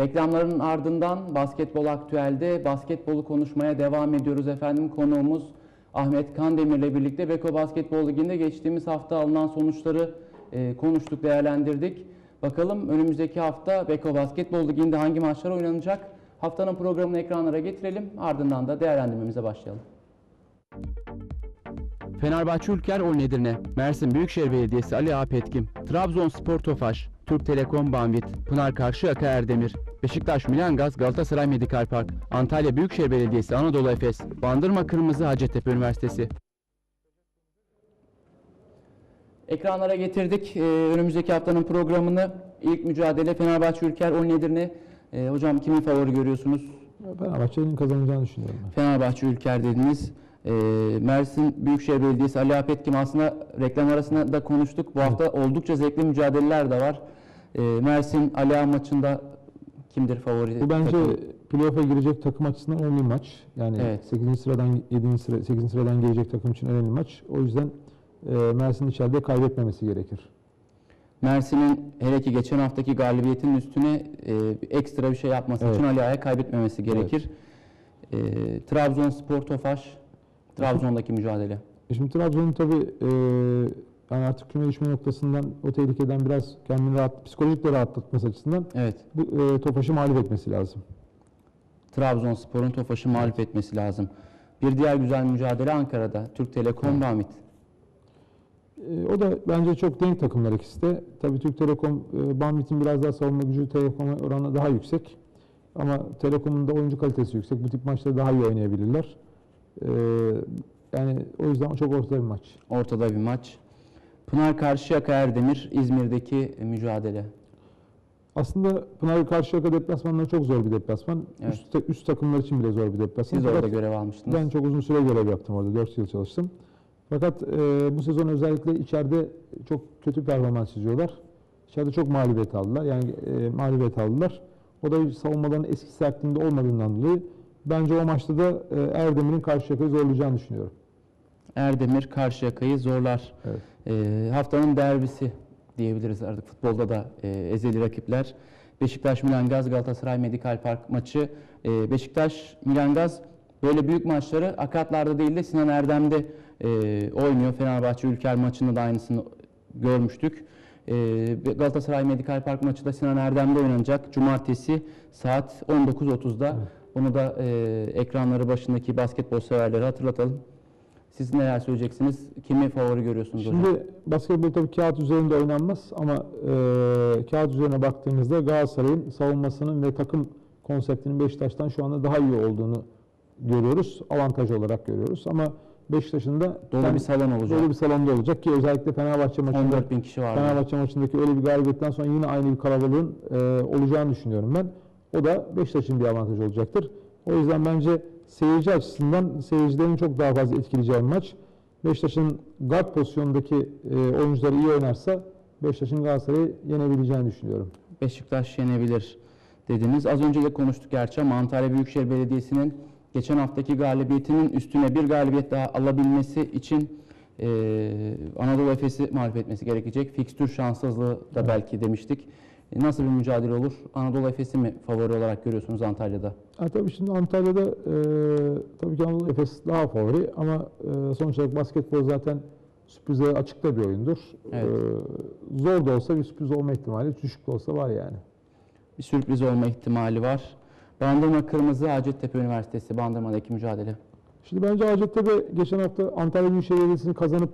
Reklamların ardından Basketbol Aktüel'de basketbolu konuşmaya devam ediyoruz efendim. Konuğumuz Ahmet Kandemir ile birlikte Beko Basketbol Ligi'nde geçtiğimiz hafta alınan sonuçları e, konuştuk, değerlendirdik. Bakalım önümüzdeki hafta Beko Basketbol Ligi'nde hangi maçlar oynanacak? Haftanın programını ekranlara getirelim. Ardından da değerlendirmemize başlayalım. Fenerbahçe Ülker Ol Nedirne, Mersin Büyükşehir Belediyesi Ali Ağa Petkim, Trabzonspor Tofaş, Türk Telekom Banvit, Pınar Karşıyaka Erdemir, Beşiktaş Milangaz Galatasaray Medikal Park, Antalya Büyükşehir Belediyesi Anadolu Efes, Bandırma Kırmızı Hacettepe Üniversitesi. Ekranlara getirdik ee, önümüzdeki haftanın programını. İlk mücadele Fenerbahçe Ülker Ol Nedirne. Ee, hocam kimin favori görüyorsunuz? Fenerbahçe'nin kazanacağını düşünüyorum ben. Fenerbahçe Ülker dediniz. Ee, Mersin Büyükşehir Belediyesi Ali Apetkim aslında reklam arasında da konuştuk. Bu hafta oldukça zevkli mücadeleler de var. Ee, Mersin Ali Ağa maçında kimdir favori? Bu bence takım? playoff'a girecek takım açısından önemli maç. Yani Evet. 8. sıradan 7. sıra 8. sıradan gelecek takım için önemli maç. O yüzden e, Mersin içeride kaybetmemesi gerekir. Mersin'in hele ki geçen haftaki galibiyetinin üstüne e, ekstra bir şey yapması Evet. için Ali Ağa'ya kaybetmemesi gerekir. Ee, Trabzonspor Tofaş, Trabzon'daki mücadele. E Şimdi Trabzon'un tabii e, yani artık küme düşme noktasından o tehlikeden biraz kendini rahat, psikolojik de rahatlatması açısından Evet. bu e, Tofaş'ı mağlup etmesi lazım. Trabzonspor'un Tofaş'ı mağlup etmesi lazım. Bir diğer güzel mücadele Ankara'da. Türk Telekom Bamit. E, o da bence çok denk takımlar ikisi de. Tabii Türk Telekom, e, Banvit'in biraz daha savunma gücü Telekom'a oranla daha yüksek. Ama Telekom'un da oyuncu kalitesi yüksek. Bu tip maçları daha iyi oynayabilirler. E, yani o yüzden çok ortada bir maç. Ortada bir maç. Pınar Karşıyaka Erdemir İzmir'deki mücadele. Aslında Pınar Karşıyaka deplasmanları çok zor bir deplasman. Evet. Üst, üst takımlar için bile zor bir deplasman. Siz Fakat orada görev almıştınız. Ben çok uzun süre görev yaptım orada. 4 yıl çalıştım. Fakat e, bu sezon özellikle içeride çok kötü performans çiziyorlar. İçeride çok mağlubiyet aldılar. Yani e, mağlubiyet aldılar. O da savunmaların eski sertliğinde olmadığından dolayı bence o maçta da e, Erdemir'in Karşıyaka'yı zorlayacağını düşünüyorum. Erdemir Karşıyaka'yı zorlar. Evet. Ee, haftanın derbisi diyebiliriz artık futbolda da e, ezeli rakipler. Beşiktaş Milangaz Galatasaray Medikal Park maçı. Ee, Beşiktaş Milangaz böyle büyük maçları akatlarda değil de Sinan Erdem'de e, oynuyor. Fenerbahçe Ülker maçında da aynısını görmüştük. Ee, Galatasaray Medikal Park maçı da Sinan Erdem'de oynanacak. Cumartesi saat 19.30'da. Evet. Onu da e, ekranları başındaki basketbol severlere hatırlatalım. Siz neler söyleyeceksiniz? Kimi favori görüyorsunuz hocam? Şimdi basketbol tabii kağıt üzerinde oynanmaz ama e, kağıt üzerine baktığımızda Galatasaray'ın savunmasının ve takım konseptinin Beşiktaş'tan şu anda daha iyi olduğunu görüyoruz. Avantaj olarak görüyoruz ama Beşiktaş'ın da Dolu bir salon olacak. dolu bir salonda olacak ki özellikle Fenerbahçe maçında 14 bin kişi var. Fenerbahçe maçındaki öyle bir galibiyetten sonra yine aynı bir kalabalığın e, olacağını düşünüyorum ben. O da Beşiktaş'ın bir avantajı olacaktır. O yüzden bence seyirci açısından seyircilerin çok daha fazla etkileyeceği maç. Beşiktaş'ın guard pozisyonundaki e, oyuncuları iyi oynarsa Beşiktaş'ın Galatasaray'ı yenebileceğini düşünüyorum. Beşiktaş yenebilir dediniz. Az önce de konuştuk gerçi ama Antalya Büyükşehir Belediyesi'nin geçen haftaki galibiyetinin üstüne bir galibiyet daha alabilmesi için e, Anadolu Efes'i mağlup etmesi gerekecek. Fikstür şanssızlığı da belki demiştik. E, Nasıl bir mücadele olur? Anadolu Efes'i mi favori olarak görüyorsunuz Antalya'da? Ha, tabii şimdi Antalya'da e, tabii ki Anadolu Efes daha favori ama e, sonuç olarak basketbol zaten sürprize açık da bir oyundur. Evet. E, zor da olsa bir sürpriz olma ihtimali düşük de olsa var yani. Bir sürpriz olma ihtimali var. Bandırma Kırmızı Hacettepe Üniversitesi Bandırma'daki mücadele. Şimdi bence Hacettepe geçen hafta Antalya Büyükşehir Belediyesi'ni kazanıp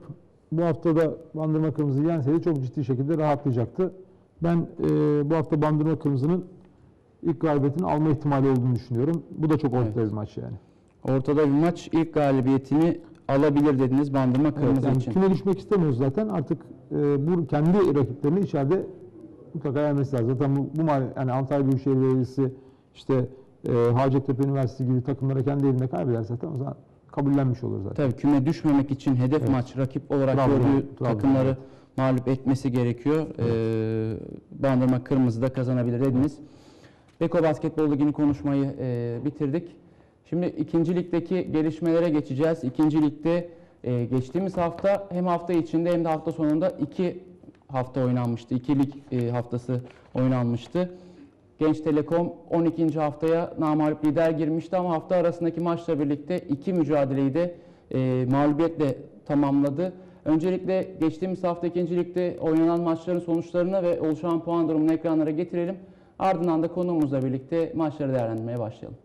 bu hafta da Bandırma Kırmızı'yı yenseydi çok ciddi şekilde rahatlayacaktı. Ben e, bu hafta Bandırma Kırmızı'nın ilk galibiyetini alma ihtimali olduğunu düşünüyorum. Bu da çok ortada Evet. bir maç yani. Ortada bir maç ilk galibiyetini alabilir dediniz Bandırma Evet, Kırmızı yani için. küme düşmek istemiyoruz zaten. Artık e, bu kendi rakiplerini içeride mutlaka yenmesi lazım. Zaten bu, bu yani Antalya Büyükşehir Belediyesi işte e, Hacettepe Üniversitesi gibi takımlara kendi evinde kaybeder zaten o zaman kabullenmiş olur zaten. Tabii küme düşmemek için hedef Evet. maç rakip olarak Trabzon, gördüğü Trabzon, takımları evet. Mağlup etmesi gerekiyor. Ee, Bandırma Kırmızı da kazanabilir dediniz. Beko Basketbol Ligi'ni konuşmayı e, bitirdik. Şimdi ikinci ligdeki gelişmelere geçeceğiz. İkinci ligde e, geçtiğimiz hafta hem hafta içinde hem de hafta sonunda iki hafta oynanmıştı. İki lig e, haftası oynanmıştı. Genç Telekom 12. haftaya namağlup lider girmişti ama hafta arasındaki maçla birlikte iki mücadeleyi de e, mağlubiyetle tamamladı. Öncelikle geçtiğimiz hafta ikincilikte oynanan maçların sonuçlarını ve oluşan puan durumunu ekranlara getirelim. Ardından da konuğumuzla birlikte maçları değerlendirmeye başlayalım.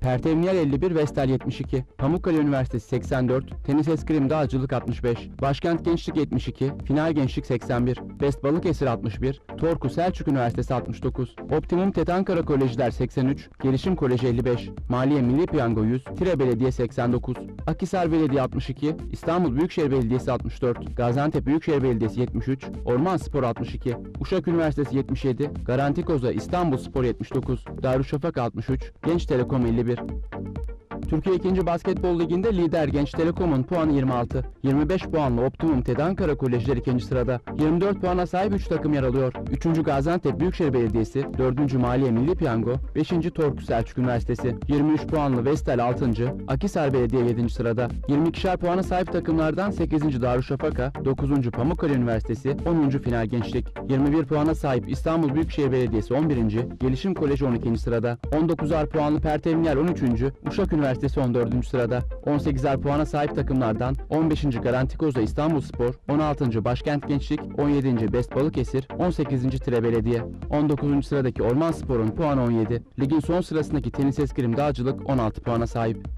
Pertevniyel 51, Vestel 72, Pamukkale Üniversitesi 84, Tenis Eskrim Dağcılık 65, Başkent Gençlik 72, Final Gençlik 81, Best Balıkesir 61, Torku Selçuk Üniversitesi 69, Optimum TET Ankara Kolejler 83, Gelişim Koleji 55, Maliye Milli Piyango 100, Tire Belediye 89, Akhisar Belediye 62, İstanbul Büyükşehir Belediyesi 64, Gaziantep Büyükşehir Belediyesi 73, Orman Spor 62, Uşak Üniversitesi 77, Garanti Koza İstanbul Spor 79, Darüşşafaka 63, Genç Telekom 51. beber. Türkiye 2. Basketbol Ligi'nde lider Genç Telekom'un puanı 26. 25 puanla Optimum TED Ankara Kolejler 2. sırada. 24 puana sahip 3 takım yer alıyor. 3. Gaziantep Büyükşehir Belediyesi, 4. Maliye Milli Piyango, 5. Torku Selçuk Üniversitesi, 23 puanlı Vestel 6. Akisar Belediye 7. sırada. 22'şer puana sahip takımlardan 8. Darüşşafaka, 9. Pamukkale Üniversitesi, 10. Final Gençlik, 21 puana sahip İstanbul Büyükşehir Belediyesi 11. Gelişim Koleji 12. sırada. 19'ar puanlı Pertevniyel 13. Uşak Üniversitesi 14. sırada. 18'er puana sahip takımlardan 15. Garanti Koza İstanbul Spor, 16. Başkent Gençlik, 17. Best Balıkesir, 18. Tire Belediye. 19. sıradaki Orman Spor'un puanı 17. Ligin son sırasındaki Tenis Eskrim Dağcılık 16 puana sahip.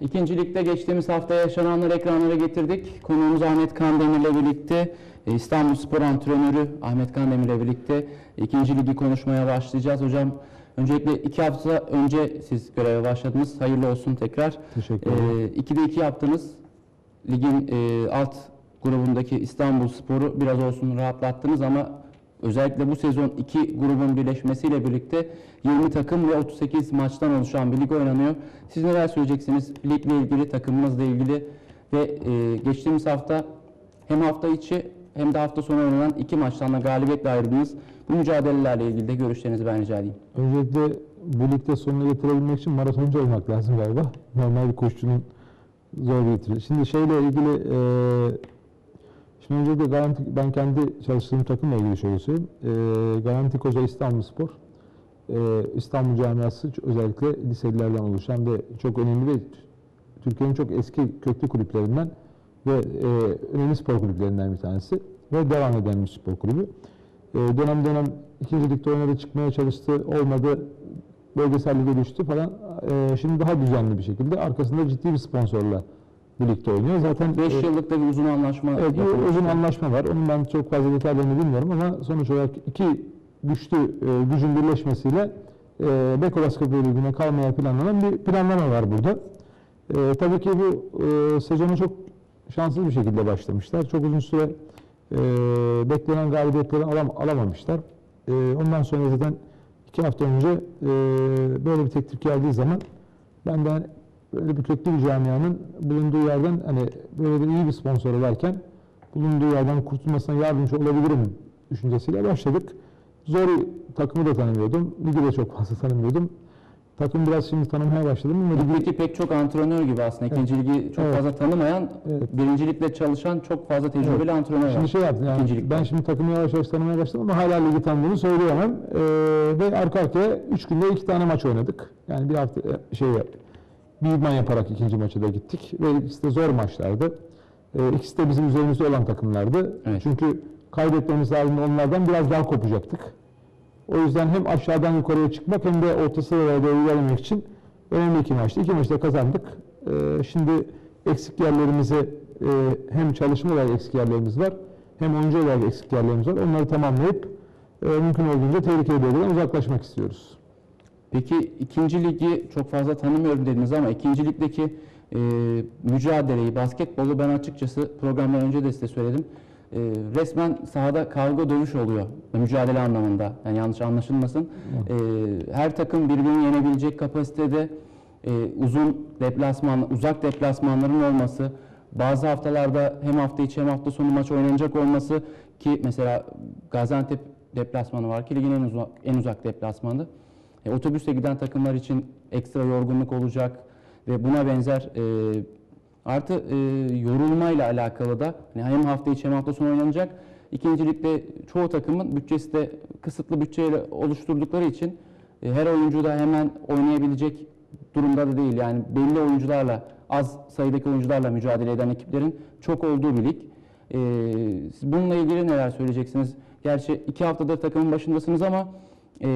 İkinci ligde geçtiğimiz hafta yaşananları ekranlara getirdik. Konuğumuz Ahmet Kandemir ile birlikte e, İstanbul Spor Antrenörü Ahmet Kandemir ile birlikte ikinci ligi konuşmaya başlayacağız. Hocam öncelikle iki hafta önce siz göreve başladınız. Hayırlı olsun tekrar. Teşekkür ederim. E, 2'de 2 yaptınız. Ligin e, alt grubundaki İstanbul Spor'u biraz olsun rahatlattınız ama özellikle bu sezon iki grubun birleşmesiyle birlikte 20 takım ve 38 maçtan oluşan bir lig oynanıyor. Siz neler söyleyeceksiniz ligle ilgili, takımımızla ilgili ve e, geçtiğimiz hafta hem hafta içi hem de hafta sonu oynanan iki maçtan da galibiyetle ayrıldınız. Bu mücadelelerle ilgili de görüşlerinizi ben rica edeyim. Öncelikle bu ligde sonuna getirebilmek için maratoncu olmak lazım galiba. Normal bir koşucunun zor getirir. Şimdi şeyle ilgili e, şimdi öncelikle garanti, ben kendi çalıştığım takımla ilgili şöyle söyleyeyim. E, garanti Koca İstanbul Spor e, İstanbul camiası özellikle liselilerden oluşan ve çok önemli ve Türkiye'nin çok eski köklü kulüplerinden ve e, önemli spor kulüplerinden bir tanesi ve devam eden bir spor kulübü. E, dönem dönem ikinci ligde oynadı, çıkmaya çalıştı, olmadı, bölgesel lige düştü falan. E, şimdi daha düzenli bir şekilde arkasında ciddi bir sponsorla bu ligde oynuyor. Zaten 5 e, yıllık da bir uzun anlaşma Evet, bir uzun anlaşma var. Onun ben çok fazla detaylarını bilmiyorum ama sonuç olarak iki güçlü e, gücün birleşmesiyle e, Beko Basketbol Ligi'ne kalmaya planlanan bir planlama var burada. E, tabii ki bu e, sezonu çok şanssız bir şekilde başlamışlar. Çok uzun süre e, beklenen galibiyetleri alam, alamamışlar. E, ondan sonra zaten iki hafta önce e, böyle bir teklif geldiği zaman ben de böyle bir köklü bir camianın bulunduğu yerden hani böyle bir iyi bir sponsoru varken bulunduğu yerden kurtulmasına yardımcı olabilirim düşüncesiyle başladık. Zor takımı da tanımıyordum. Ligi de çok fazla tanımıyordum. Takım biraz şimdi tanımaya başladım ama ligi Ligdeki pek çok antrenör gibi aslında. İkinci ligi çok Evet. fazla tanımayan, Evet. birincilikle çalışan çok fazla tecrübeli antrenör var. Şimdi şey yaptım yani İkinci ligde. ben şimdi takımı yavaş yavaş tanımaya başladım ama hala ligi tanıdığımı söyleyemem. Ee, ve arka arkaya 3 günde 2 tane maç oynadık. Yani bir hafta e, şey bir idman yaparak ikinci maça da gittik ve ikisi de zor maçlardı. Ee, ikisi de bizim üzerimizde olan takımlardı. Evet. Çünkü kaybetmemiz lazım onlardan biraz daha kopacaktık. O yüzden hem aşağıdan yukarıya çıkmak hem de orta sıralara doğru ilerlemek için önemli iki maçtı. İki maçta kazandık. Ee, şimdi eksik yerlerimizi e, hem çalışma olarak eksik yerlerimiz var hem oyuncu olarak eksik yerlerimiz var. Onları tamamlayıp e, mümkün olduğunca tehlikeli bölgeden uzaklaşmak istiyoruz. Peki ikinci ligi çok fazla tanımıyorum dediniz ama ikinci ligdeki e, mücadeleyi, basketbolu ben açıkçası programdan önce de size söyledim. E, resmen sahada kavga dövüş oluyor mücadele anlamında. Yani yanlış anlaşılmasın. E, her takım birbirini yenebilecek kapasitede e, uzun deplasman, uzak deplasmanların olması, bazı haftalarda hem hafta içi hem hafta sonu maç oynanacak olması ki mesela Gaziantep deplasmanı var ki ligin en uzak, en uzak deplasmanı. E, otobüsle giden takımlar için ekstra yorgunluk olacak ve buna benzer e, Artı e, yorulmayla alakalı da hani hem hafta içi hem hafta sonu oynanacak. İkinci ligde çoğu takımın bütçesi de kısıtlı bütçeyle oluşturdukları için e, her oyuncu da hemen oynayabilecek durumda da değil. Yani belli oyuncularla, az sayıdaki oyuncularla mücadele eden ekiplerin çok olduğu bir lig. E, bununla ilgili neler söyleyeceksiniz? Gerçi iki haftadır takımın başındasınız ama e,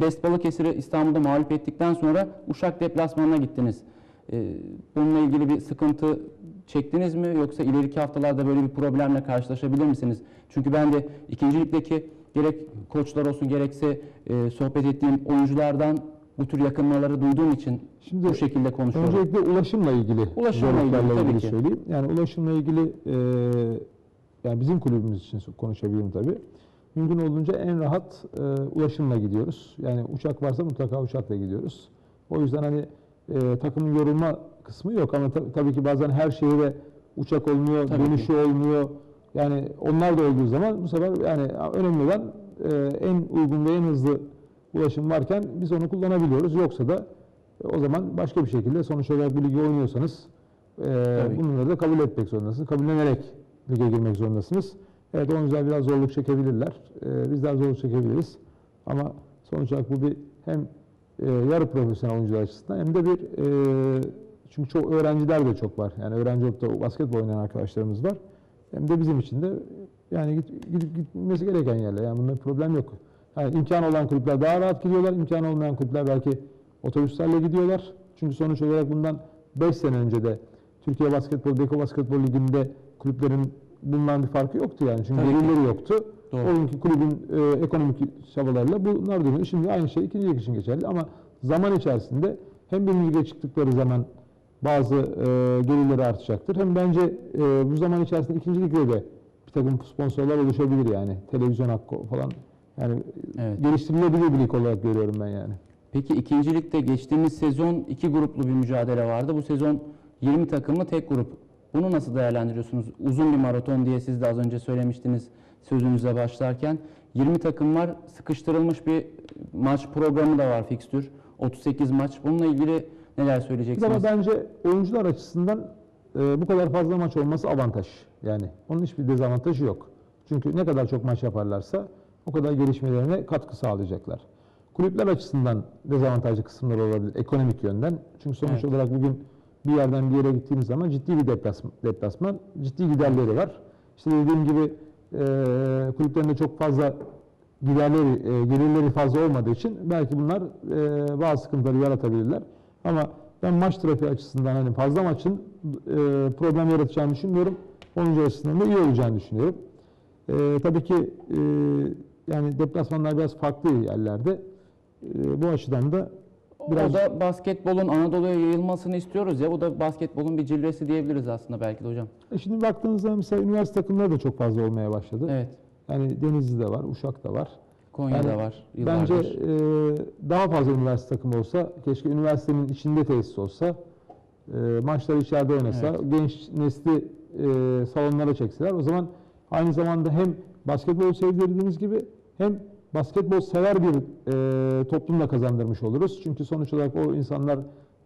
Best Balıkesir'i İstanbul'da mağlup ettikten sonra Uşak deplasmanına gittiniz. E, bununla ilgili bir sıkıntı çektiniz mi yoksa ileriki haftalarda böyle bir problemle karşılaşabilir misiniz? Çünkü ben de ikinci ligdeki gerek koçlar olsun gerekse e, sohbet ettiğim oyunculardan bu tür yakınmaları duyduğum için Şimdi bu şekilde konuşuyorum. Öncelikle ulaşımla ilgili Ulaşımla ilgili, tabii ilgili ki. söyleyeyim. Yani ulaşımla ilgili e, yani bizim kulübümüz için konuşabilirim tabii. Mümkün olduğunca en rahat e, ulaşımla gidiyoruz. Yani uçak varsa mutlaka uçakla gidiyoruz. O yüzden hani e, takımın yorulma kısmı yok ama ta- tabii ki bazen her şehire uçak olmuyor, Tabii dönüşü olmuyor. Yani onlar da olduğu zaman bu sefer yani önemli olan e, en uygun ve en hızlı ulaşım varken biz onu kullanabiliyoruz. Yoksa da e, o zaman başka bir şekilde sonuç olarak bir ligi oynuyorsanız e, Tabii ki. bunları da kabul etmek zorundasınız. Kabullenerek lige girmek zorundasınız. Evet oyuncular biraz zorluk çekebilirler. E, bizler zorluk çekebiliriz. Ama sonuç olarak bu bir hem e, yarı profesyonel oyuncular açısından hem de bir e, çünkü çok öğrenciler de çok var. Yani öğrenci olup da basketbol oynayan arkadaşlarımız var. Hem de bizim için de yani git, gidip gitmesi gereken yerler. Yani bunda problem yok. Yani imkanı olan kulüpler daha rahat gidiyorlar. İmkanı olmayan kulüpler belki otobüslerle gidiyorlar. Çünkü sonuç olarak bundan 5 sene önce de Türkiye Basketbol, Beko Basketbol Ligi'nde kulüplerin bundan bir farkı yoktu yani. Çünkü gelirleri yoktu. Doğru. O günkü kulübün e, ekonomik çabalarıyla bunlar dönüyor. Şimdi aynı şey ikinci lig için geçerli ama zaman içerisinde hem birinci lige çıktıkları zaman bazı e, gelirleri artacaktır. Hem bence e, bu zaman içerisinde ikinci ligde de bir takım sponsorlar oluşabilir yani. Televizyon hakkı falan. Yani Evet. geliştirilebilir bir lig olarak görüyorum ben yani. Peki ikinci ligde geçtiğimiz sezon iki gruplu bir mücadele vardı. Bu sezon 20 takımlı tek grup. Bunu nasıl değerlendiriyorsunuz? Uzun bir maraton diye siz de az önce söylemiştiniz sözünüze başlarken. 20 takım var, sıkıştırılmış bir maç programı da var fikstür. 38 maç. Bununla ilgili neler söyleyeceksiniz? Ama bence oyuncular açısından e, bu kadar fazla maç olması avantaj. Yani onun hiçbir dezavantajı yok. Çünkü ne kadar çok maç yaparlarsa o kadar gelişmelerine katkı sağlayacaklar. Kulüpler açısından dezavantajlı kısımlar olabilir ekonomik yönden. Çünkü sonuç Evet. olarak bugün bir yerden bir yere gittiğiniz zaman ciddi bir deplasman, deplasman ciddi giderleri var. İşte dediğim gibi e, kulüplerin de çok fazla giderleri, e, gelirleri fazla olmadığı için belki bunlar e, bazı sıkıntıları yaratabilirler. Ama ben maç trafiği açısından hani fazla maçın e, problem yaratacağını düşünmüyorum. Oyuncu açısından da iyi olacağını düşünüyorum. E, tabii ki e, yani deplasmanlar biraz farklı yerlerde. E, bu açıdan da biraz O da basketbolun Anadolu'ya yayılmasını istiyoruz ya. O da basketbolun bir cilvesi diyebiliriz aslında belki de hocam. E şimdi baktığınızda mesela üniversite takımları da çok fazla olmaya başladı. Evet. Yani Denizli'de var, Uşak'ta var. Konya'da Yani var Bence yıllardır. e, daha fazla üniversite takımı olsa, keşke üniversitenin içinde tesis olsa, e, maçları içeride oynasa, Evet. genç nesli e, salonlara çekseler. O zaman aynı zamanda hem basketbol sevdirdiğimiz gibi hem basketbol sever bir e, toplum da kazandırmış oluruz. Çünkü sonuç olarak o insanlar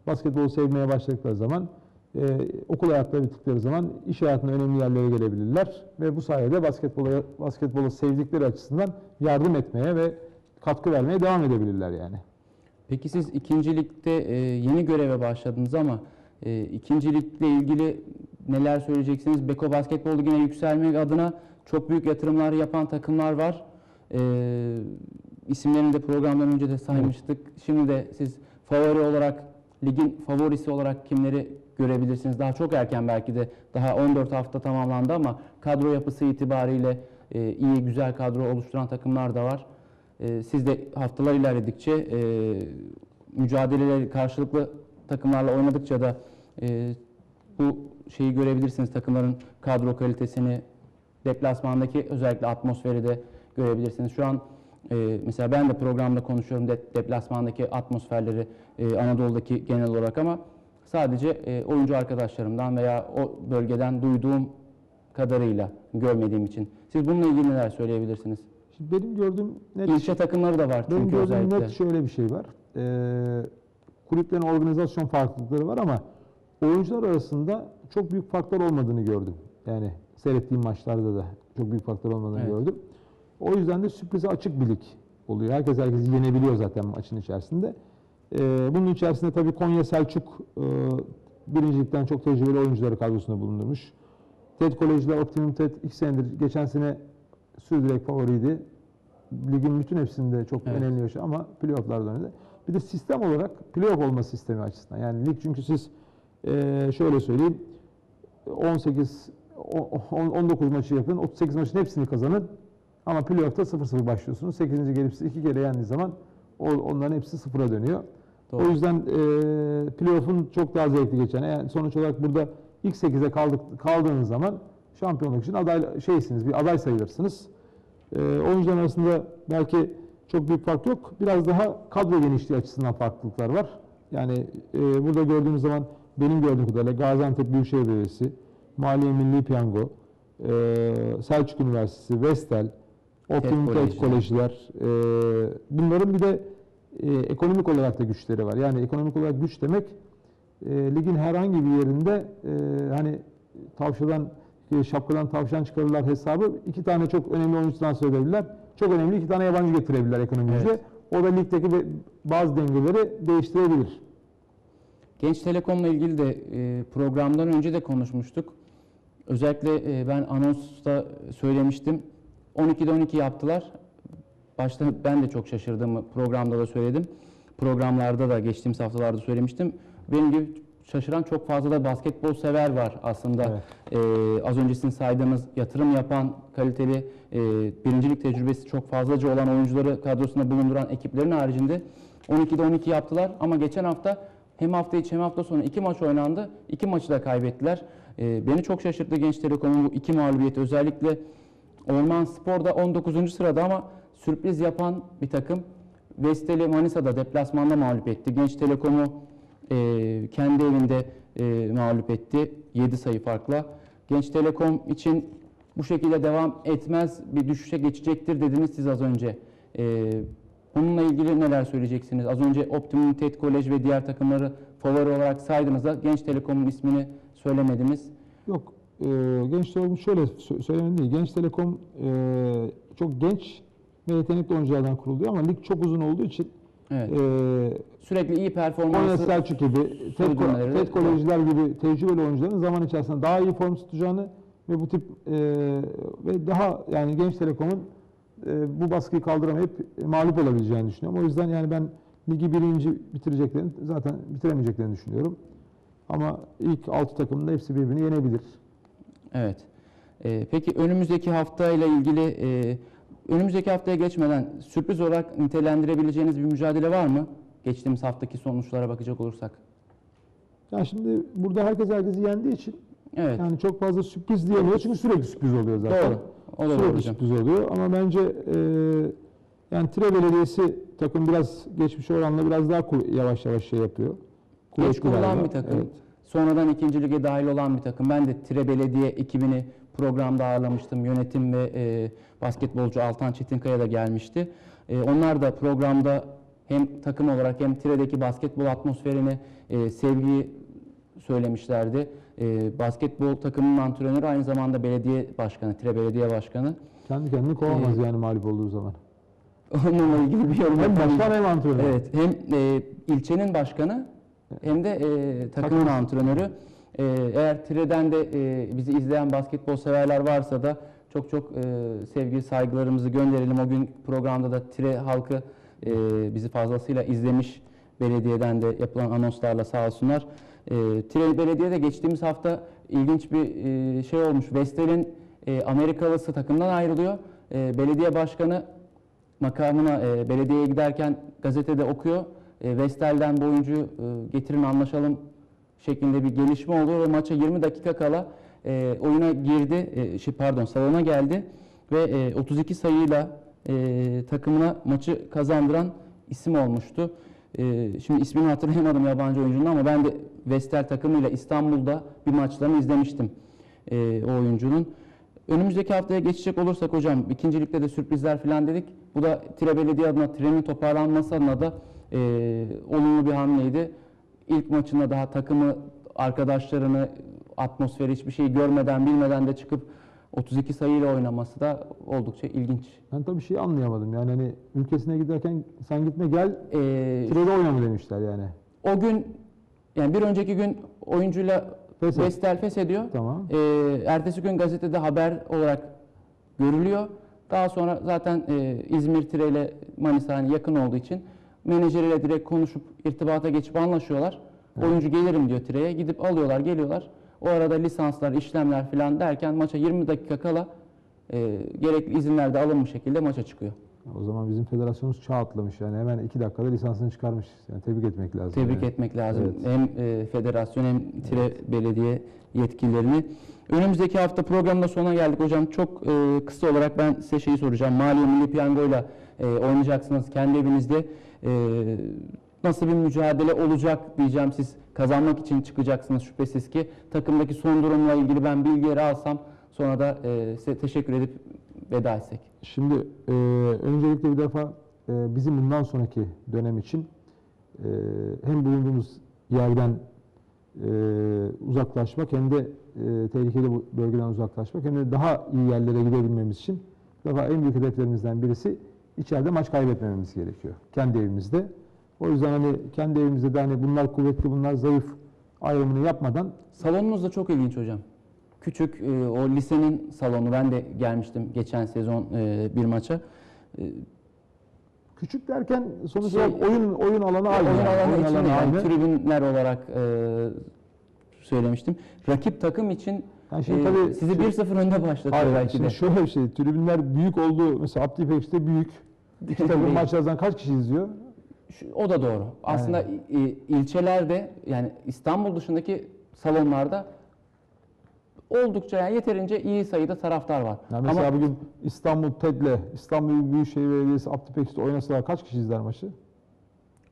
basketbolu sevmeye başladıkları zaman, e, okul hayatları bittikleri zaman iş hayatında önemli yerlere gelebilirler ve bu sayede basketbolu, basketbolu sevdikleri açısından yardım etmeye ve katkı vermeye devam edebilirler yani. Peki siz ikinci ligde e, yeni göreve başladınız ama e, ikinci ligle ilgili neler söyleyeceksiniz? Beko Basketbol Ligi'ne yükselmek adına çok büyük yatırımlar yapan takımlar var. E, isimlerini de programdan önce de saymıştık. Şimdi de siz favori olarak, ligin favorisi olarak kimleri görebilirsiniz? Daha çok erken belki de daha 14 hafta tamamlandı ama kadro yapısı itibariyle e, iyi, güzel kadro oluşturan takımlar da var. Ee, Siz de haftalar ilerledikçe e, mücadeleleri karşılıklı takımlarla oynadıkça da e, bu şeyi görebilirsiniz. Takımların kadro kalitesini, deplasmandaki özellikle atmosferi de görebilirsiniz. Şu an e, mesela ben de programda konuşuyorum de, deplasmandaki atmosferleri e, Anadolu'daki genel olarak ama sadece e, oyuncu arkadaşlarımdan veya o bölgeden duyduğum kadarıyla görmediğim için. Siz bununla ilgili neler söyleyebilirsiniz? Şimdi benim gördüğüm net İlçe takımları da var Benim çünkü gördüğüm özellikle. net şöyle bir şey var. Ee, kulüplerin organizasyon farklılıkları var ama oyuncular arasında çok büyük farklar olmadığını gördüm. Yani seyrettiğim maçlarda da çok büyük farklar olmadığını Evet. gördüm. O yüzden de sürprize açık bir lig oluyor. Herkes herkesi yenebiliyor zaten maçın içerisinde. Ee, bunun içerisinde tabii Konya Selçuk e, birincilikten çok tecrübeli oyuncuları kadrosunda bulundurmuş. TED Kolej'le Optimum TED iki senedir geçen sene sürdürek favoriydi. Ligin bütün hepsinde çok Evet. önemli yaşa ama playoff'lardan önce. Bir de sistem olarak playoff olma sistemi açısından. Yani lig çünkü siz eee, şöyle söyleyeyim 18 o- on- 19 maçı yapın, 38 maçın hepsini kazanın. Ama playoff'ta 0-0 başlıyorsunuz. 8. gelip sizi iki kere yendiği zaman onların hepsi sıfıra dönüyor. Doğru. O yüzden eee playoff'un çok daha zevkli geçen. Yani sonuç olarak burada ilk 8'e kaldık, kaldığınız zaman şampiyonluk için aday şeysiniz, bir aday sayılırsınız. Eee oyuncular arasında belki çok büyük fark yok. Biraz daha kadro genişliği açısından farklılıklar var. Yani eee, burada gördüğümüz zaman benim gördüğüm kadarıyla Gaziantep Büyükşehir Belediyesi, Maliye Milli Piyango, eee, Selçuk Üniversitesi, Vestel, Optimum. Kolejler. eee, bunların bir de eee, ekonomik olarak da güçleri var. Yani ekonomik olarak güç demek eee, ligin herhangi bir yerinde eee, hani tavşadan e, şapkadan tavşan çıkarırlar hesabı iki tane çok önemli oyuncu transfer edebilirler. Çok önemli iki tane yabancı getirebilirler ekonomimize. Evet. O da ligdeki bazı dengeleri değiştirebilir. Genç Telekom'la ilgili de e, programdan önce de konuşmuştuk. Özellikle e, ben anonsta söylemiştim. 12'de 12 yaptılar. Başta ben de çok şaşırdım. Programda da söyledim. Programlarda da geçtiğimiz haftalarda söylemiştim. Benim gibi şaşıran çok fazla da basketbol sever var aslında. Evet. E, az öncesini saydığımız yatırım yapan kaliteli e, birincilik tecrübesi çok fazlaca olan oyuncuları kadrosunda bulunduran ekiplerin haricinde 12'de 12 yaptılar ama geçen hafta hem hafta içi hem hafta sonu iki maç oynandı. İki maçı da kaybettiler. E, beni çok şaşırttı Genç Telekom'un bu iki mağlubiyeti. Özellikle Orman Spor'da 19. sırada ama sürpriz yapan bir takım. Vestel'i Manisa'da deplasmanda mağlup etti. Genç Telekom'u e, kendi evinde e, mağlup etti. 7 sayı farkla. Genç Telekom için bu şekilde devam etmez, bir düşüşe geçecektir dediniz siz az önce. E, bununla ilgili neler söyleyeceksiniz? Az önce Optimum TED Kolej ve diğer takımları favori olarak saydınız da Genç Telekom'un ismini söylemediniz. Yok, e, Genç Telekom şöyle sö- söylemem değil. Genç Telekom e, çok genç ve yetenekli oyunculardan kuruluyor ama lig çok uzun olduğu için Evet. e, Sürekli iyi Konya performansı Selçuk gibi, TED, Kolejler gibi tecrübeli oyuncuların zaman içerisinde daha iyi form tutacağını ve bu tip e, ve daha yani Genç Telekom'un e, bu baskıyı kaldıramayıp mağlup olabileceğini düşünüyorum. O yüzden yani ben ligi birinci bitireceklerini zaten bitiremeyeceklerini düşünüyorum. Ama ilk altı takımın da hepsi birbirini yenebilir. Evet. Ee, peki önümüzdeki haftayla ilgili e, önümüzdeki haftaya geçmeden sürpriz olarak nitelendirebileceğiniz bir mücadele var mı? Geçtiğimiz haftaki sonuçlara bakacak olursak. Yani şimdi burada herkes herkesi yendiği için Evet. yani çok fazla sürpriz diyemiyor çünkü sürekli sürpriz oluyor zaten. Doğru. O da doğru Sürekli hocam. sürpriz oluyor ama bence e, yani Tire Belediyesi takım biraz geçmiş oranla biraz daha yavaş yavaş şey yapıyor. Geç kurulan bir takım. Evet. Sonradan ikinci lige dahil olan bir takım. Ben de Tire Belediye ekibini programda ağırlamıştım. Yönetim ve e, basketbolcu Altan Çetinkaya da gelmişti. E, onlar da programda hem takım olarak hem Tire'deki basketbol atmosferini, e, sevgiyi söylemişlerdi. E, basketbol takımının antrenörü aynı zamanda belediye başkanı, Tire Belediye Başkanı. Kendi kendini kovamaz Ee, yani mağlup olduğu zaman. Onunla ilgili bir yorum Hem başkan hem antrenör. Evet, hem e, ilçenin başkanı hem de e, takımın Takım. antrenörü. E, eğer Tire'den de e, bizi izleyen basketbol severler varsa da çok çok e, sevgi saygılarımızı gönderelim. O gün programda da Tire halkı e, bizi fazlasıyla izlemiş. Belediyeden de yapılan anonslarla sağ olsunlar. E, Tire Belediye'de geçtiğimiz hafta ilginç bir e, şey olmuş. Vestel'in e, Amerikalısı takımdan ayrılıyor. E, belediye başkanı makamına e, belediyeye giderken gazetede okuyor. E, Vestel'den bu oyuncuyu e, getirin anlaşalım şeklinde bir gelişme oluyor ve maça 20 dakika kala e, oyuna girdi, e, şey, pardon salona geldi ve e, 32 sayıyla e, takımına maçı kazandıran isim olmuştu. E, şimdi ismini hatırlayamadım yabancı oyuncunun ama ben de Vestel takımıyla İstanbul'da bir maçlarını izlemiştim e, o oyuncunun. Önümüzdeki haftaya geçecek olursak hocam ikincilikte de sürprizler falan dedik. Bu da Tire Belediye adına trenin toparlanması adına da e, olumlu bir hamleydi. İlk maçında daha takımı arkadaşlarını, atmosferi hiçbir şey görmeden, bilmeden de çıkıp 32 sayıyla oynaması da oldukça ilginç. Ben tabii şeyi anlayamadım. Yani hani ülkesine giderken sen gitme gel Ee, Tirede oyna mı demişler yani. o gün, yani bir önceki gün oyuncuyla Pes. Vestel fes ediyor. Tamam. Ee, ertesi gün gazetede haber olarak görülüyor. Daha sonra zaten e, İzmir Tire ile Manisa hani yakın olduğu için menajeriyle direkt konuşup irtibata geçip anlaşıyorlar. Evet. Oyuncu gelirim diyor Tire'ye. Gidip alıyorlar, geliyorlar. O arada lisanslar, işlemler falan derken maça 20 dakika kala e, gerekli izinler de alınmış şekilde maça çıkıyor. O zaman bizim federasyonumuz çağ atlamış yani hemen iki dakikada lisansını çıkarmış. Yani tebrik etmek lazım. Tebrik yani. etmek lazım. Evet. Hem e, federasyon hem Tire Belediye yetkililerini. Önümüzdeki hafta programda sonuna geldik hocam. Çok e, kısa olarak ben size şeyi soracağım. Maliye Milli Piyango'yla e, oynayacaksınız kendi evinizde. E, nasıl bir mücadele olacak diyeceğim. Siz kazanmak için çıkacaksınız şüphesiz ki. Takımdaki son durumla ilgili ben bilgileri alsam sonra da e, size teşekkür edip veda etsek. Şimdi e, öncelikle bir defa e, bizim bundan sonraki dönem için e, hem bulunduğumuz yerden e, uzaklaşmak hem de e, tehlikeli bölgeden uzaklaşmak hem de daha iyi yerlere gidebilmemiz için bir defa en büyük hedeflerimizden birisi içeride maç kaybetmememiz gerekiyor. Kendi evimizde. O yüzden hani kendi evimizde de hani bunlar kuvvetli bunlar zayıf ayrımını yapmadan Salonunuz da çok ilginç hocam. Küçük e, o lisenin salonu ben de gelmiştim geçen sezon e, bir maça. E, küçük derken sonuç Şey- olarak oyun oyun alanı aynı. oyun alanı Oyun alanı yani aynı. tribünler olarak e, söylemiştim. Rakip takım için Yani şimdi e, tabii sizi şu- 1-0 önde başlatıyor Hayır, belki şimdi de. şöyle bir şey, tribünler büyük oldu. Mesela Abdülfekş'te büyük. İki takım maçlardan kaç kişi izliyor? Şu- O da doğru. Aslında e, ilçelerde yani İstanbul dışındaki salonlarda oldukça yani yeterince iyi sayıda taraftar var. Yani mesela Ama bugün İstanbul TED'le İstanbul Büyükşehir Belediyesi Abdülfekş'te oynasalar kaç kişi izler maçı?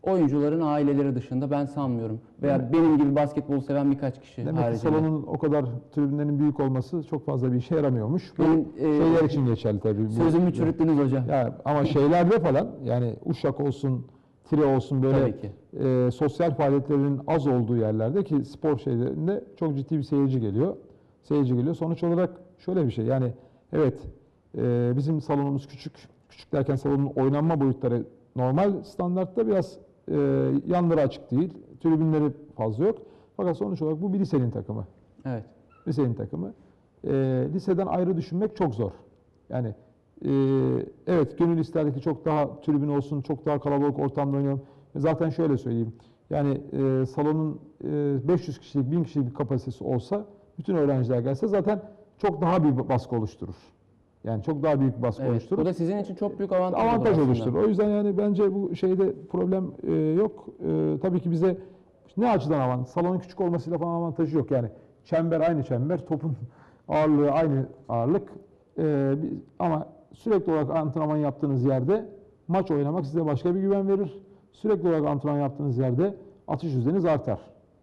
Oyuncuların aileleri dışında ben sanmıyorum. Veya benim gibi basketbol seven birkaç kişi Demek haricinde. salonun o kadar tribünlerin büyük olması çok fazla bir işe yaramıyormuş. Bu Benim, e, şeyler için geçerli tabii. Bu- Sözümü çürüttünüz hocam. Ya, ama şeylerde falan yani Uşak olsun, Tire olsun böyle e, sosyal faaliyetlerin az olduğu yerlerde ki spor şeylerinde çok ciddi bir seyirci geliyor. Seyirci geliyor. Sonuç olarak şöyle bir şey yani evet e, bizim salonumuz küçük. Küçük derken salonun oynanma boyutları normal standartta biraz e, yanları açık değil. Tribünleri fazla yok. Fakat sonuç olarak bu bir lisenin takımı. Evet. Lisenin takımı. E, liseden ayrı düşünmek çok zor. Yani e, evet gönül isterdi ki çok daha tribün olsun, çok daha kalabalık ortamda oynayalım. Ve Zaten şöyle söyleyeyim. Yani e, salonun e, 500 kişilik, 1000 kişilik bir kapasitesi olsa, bütün öğrenciler gelse zaten çok daha bir baskı oluşturur. Yani çok daha büyük baskı evet. oluşturur. Bu da sizin için çok büyük avantaj, Avantaj oluşturur. O yüzden yani bence bu şeyde problem e, yok. E, tabii ki bize ne açıdan avantaj? Salonun küçük olmasıyla falan avantajı yok. Yani çember aynı çember, topun ağırlığı aynı ağırlık. E, ama sürekli olarak antrenman yaptığınız yerde maç oynamak size başka bir güven verir. Sürekli olarak antrenman yaptığınız yerde atış yüzdeniz artar.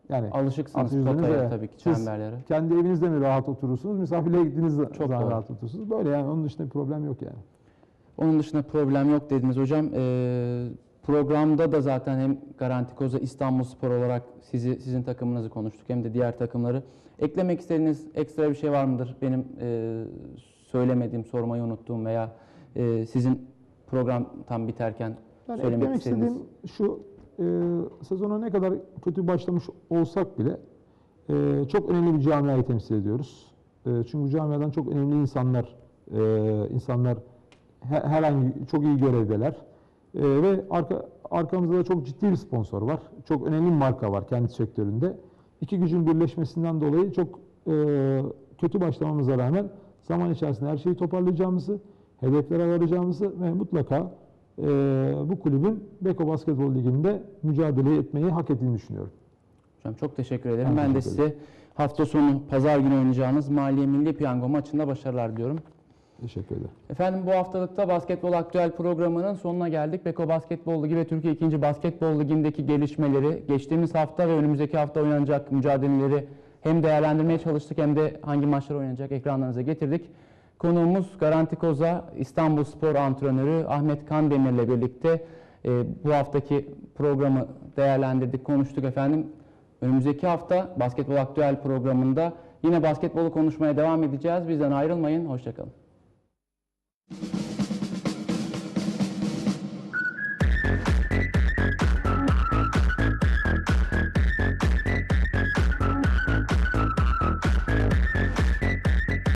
Yani Alışıksınız potaya evet. tabii ki çemberlere. kendi evinizde mi rahat oturursunuz? Misafirliğe gittiğiniz Çok zaman doğru. rahat oturursunuz. Böyle yani onun dışında bir problem yok yani. Onun dışında problem yok dediniz hocam. Ee, programda da zaten hem Garanti Koza İstanbul Spor olarak sizi sizin takımınızı konuştuk hem de diğer takımları. Eklemek istediğiniz ekstra bir şey var mıdır? Benim e, söylemediğim, sormayı unuttuğum veya e, sizin program tam biterken Yani söylemek eklemek istediğiniz. istediğim şu, sezona ne kadar kötü başlamış olsak bile e, çok önemli bir camiayı temsil ediyoruz. E, çünkü bu camiadan çok önemli insanlar, e, insanlar he- herhangi çok iyi görevdeler. E, ve arka, arkamızda da çok ciddi bir sponsor var. Çok önemli bir marka var kendi sektöründe. İki gücün birleşmesinden dolayı çok e, kötü başlamamıza rağmen zaman içerisinde her şeyi toparlayacağımızı, hedeflere varacağımızı ve mutlaka e, bu kulübün Beko Basketbol Ligi'nde mücadele etmeyi hak ettiğini düşünüyorum. Hocam çok teşekkür ederim. Ben Ben, de teşekkür size hafta sonu pazar günü oynayacağınız Maliye Milli Piyango maçında başarılar diliyorum. Teşekkür ederim. Efendim bu haftalıkta Basketbol Aktüel programının sonuna geldik. Beko Basketbol Ligi ve Türkiye 2. Basketbol Ligi'ndeki gelişmeleri, geçtiğimiz hafta ve önümüzdeki hafta oynanacak mücadeleleri hem değerlendirmeye çalıştık hem de hangi maçlar oynanacak ekranlarınıza getirdik. Konuğumuz Garanti Koza İstanbul Spor Antrenörü Ahmet Kandemir ile birlikte e, bu haftaki programı değerlendirdik, konuştuk efendim. Önümüzdeki hafta Basketbol Aktüel programında yine basketbolu konuşmaya devam edeceğiz. Bizden ayrılmayın. Hoşçakalın.